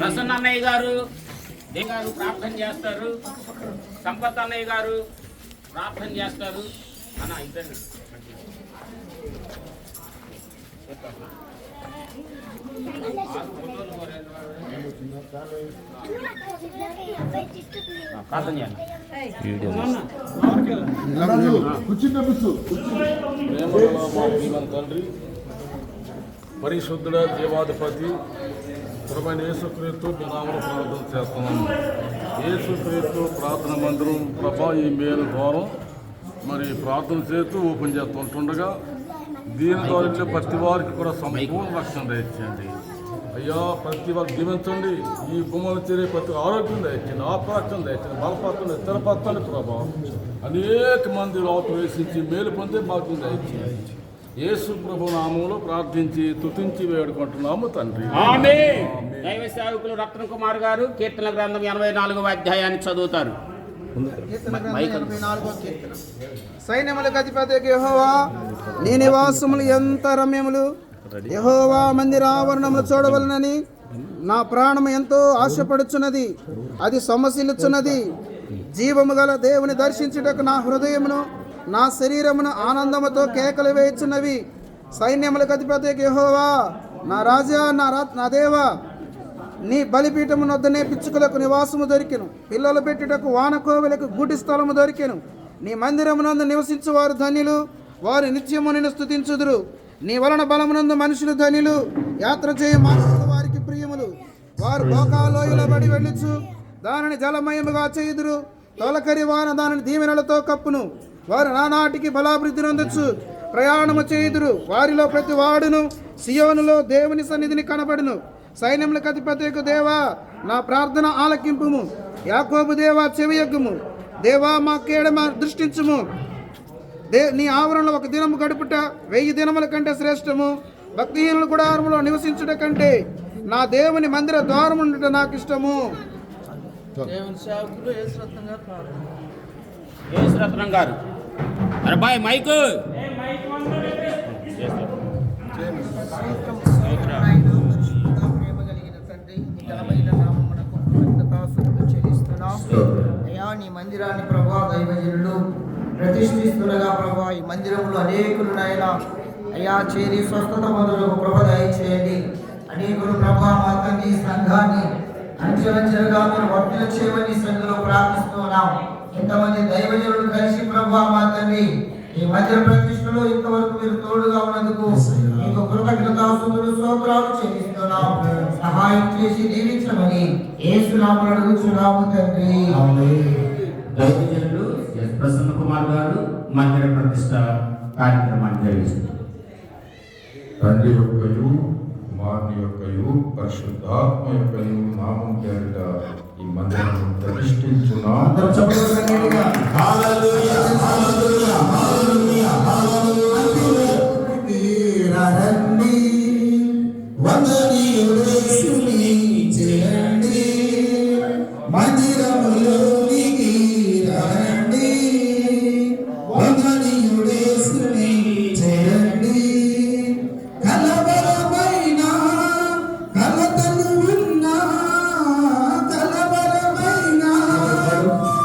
ప్రసన్న అన్నయ్య గారు గారు ప్రార్థన చేస్తారు. సంపత్ అన్నయ్య గారు ప్రార్థన చేస్తారు. అన్న ఇద్దరు ప్రార్థన చేయండి. తండ్రి పరిశుద్ధుడ దేవాధిపతి పురమైన యేసుక్రీస్తు మీ ప్రార్థన చేస్తున్నాను యేసుక్రీస్తు ప్రార్థన మందిరం ప్రభా ఈ మేలు ద్వారం మరి ప్రార్థన చేస్తూ ఓపెన్ చేస్తుంటుండగా దీని ద్వారా ప్రతి వారికి కూడా సంపూర్ణ రక్షణ దయచేయండి. అయ్యా ప్రతి వారికి దీవించండి. ఈ గుమ్మలు చేరే ప్రతి ఆరోగ్యం దయచండి ఆపరక్షణ దయచండి బలపరచండి స్థిరపరచండి ప్రభా. అనేక మంది లోటు వేసించి మేలు పొందే భాగ్యం దయచేయండి. యేసు ప్రభు నామంలో ప్రార్థించి తుతించి వేడుకుంటున్నాము తండ్రి. ఆమె దైవ సేవకులు రత్న కుమార్ గారు కీర్తన గ్రంథం ఎనభై నాలుగవ అధ్యాయాన్ని చదువుతారు. సైన్యములకు అధిపతి యెహోవా నీ నివాసములు ఎంత రమ్యములు? యెహోవా మందిర ఆవరణములు చూడవలనని నా ప్రాణము ఎంతో ఆశపడుచున్నది. అది సొమ్మసిల్లుచున్నది జీవము గల దేవుని దర్శించుటకు నా హృదయమును నా శరీరమును ఆనందముతో కేకలు వేయుచున్నవి. సైన్యములకు అధిపతి యహోవా నా రాజా నా రా నా దేవా నీ బలిపీఠము నొద్దనే పిచ్చుకలకు నివాసము దొరికెను. పిల్లలు పెట్టుటకు వానకోవెలకు గుడి స్థలము దొరికెను. నీ మందిరమునందు నివసించువారు ధన్యులు వారు నిత్యము నిన్ను స్థుతించుదురు నీ వలన బలమునందు మనుషులు ధనులు యాత్ర చేయ మానవులు వారికి ప్రియములు. వారు లోకాలోయల బడి వెళ్ళుచు దానిని జలమయముగా చేయుదురు. తొలకరి వాన దానిని దీవెనలతో కప్పును. వారు నానాటికి బలాభివృద్ధి నొందొచ్చు. ప్రయాణము చేయుదురు. వారిలో ప్రతి వాడును. సియోనులో దేవుని సన్నిధిని కనబడును. సైన్యములకు అధిపతికు దేవా నా ప్రార్థన ఆలకింపుము. యాకోబు దేవా చెవియగ్గుము దేవా మా కేడమ దృష్టించుము. దే నీ ఆవరణలో ఒక దినము గడుపుట వెయ్యి దినముల కంటే శ్రేష్టము. భక్తిహీనుల గుడారములో నివసించుట కంటే నా దేవుని మందిర ద్వారం నాకు ఇష్టము యేసురత్నం గారు. అరే బాయ్ మైక్. అయ్యా నీ మందిరాన్ని ప్రభా దైవజనులు ప్రతిష్ఠిస్తుండగా ప్రభా ఈ మందిరంలో అనేకులు నాయన అయ్యా చేరి స్వస్థత మొదలకు ప్రభ దయచేయండి. అనేకులు ప్రభా మాతని సంఘాన్ని అంచెలంచెలుగా మీరు వర్తన చేయమని సంఘంలో ప్రార్థిస్తున్నాం ఇంతమంది దైవజనులు కలిసి ప్రభా మా తండ్రి ఈ మందిర ప్రతిష్టలో ఇంతవరకు మీరు తోడుగా ఉన్నందుకు మీకు కృతజ్ఞతాస్తుతులు స్తోత్రాలు చెల్లిస్తున్నాం సహాయం చేసి దీవించమని ఏసునామలు అడుగుచున్నాము తండ్రి. దైవజనులు ఎస్ ప్రసన్న కుమార్ గారు మందిర ప్రతిష్ట కార్యక్రమాన్ని జరిగిస్తారు తండ్రి యొక్కయు కుమారుని యొక్కయు పరిశుద్ధాత్మ యొక్కయు నామం పేరిట ఈ మందిరం ప్రతిష్ఠించున్నా మందిరములోనికి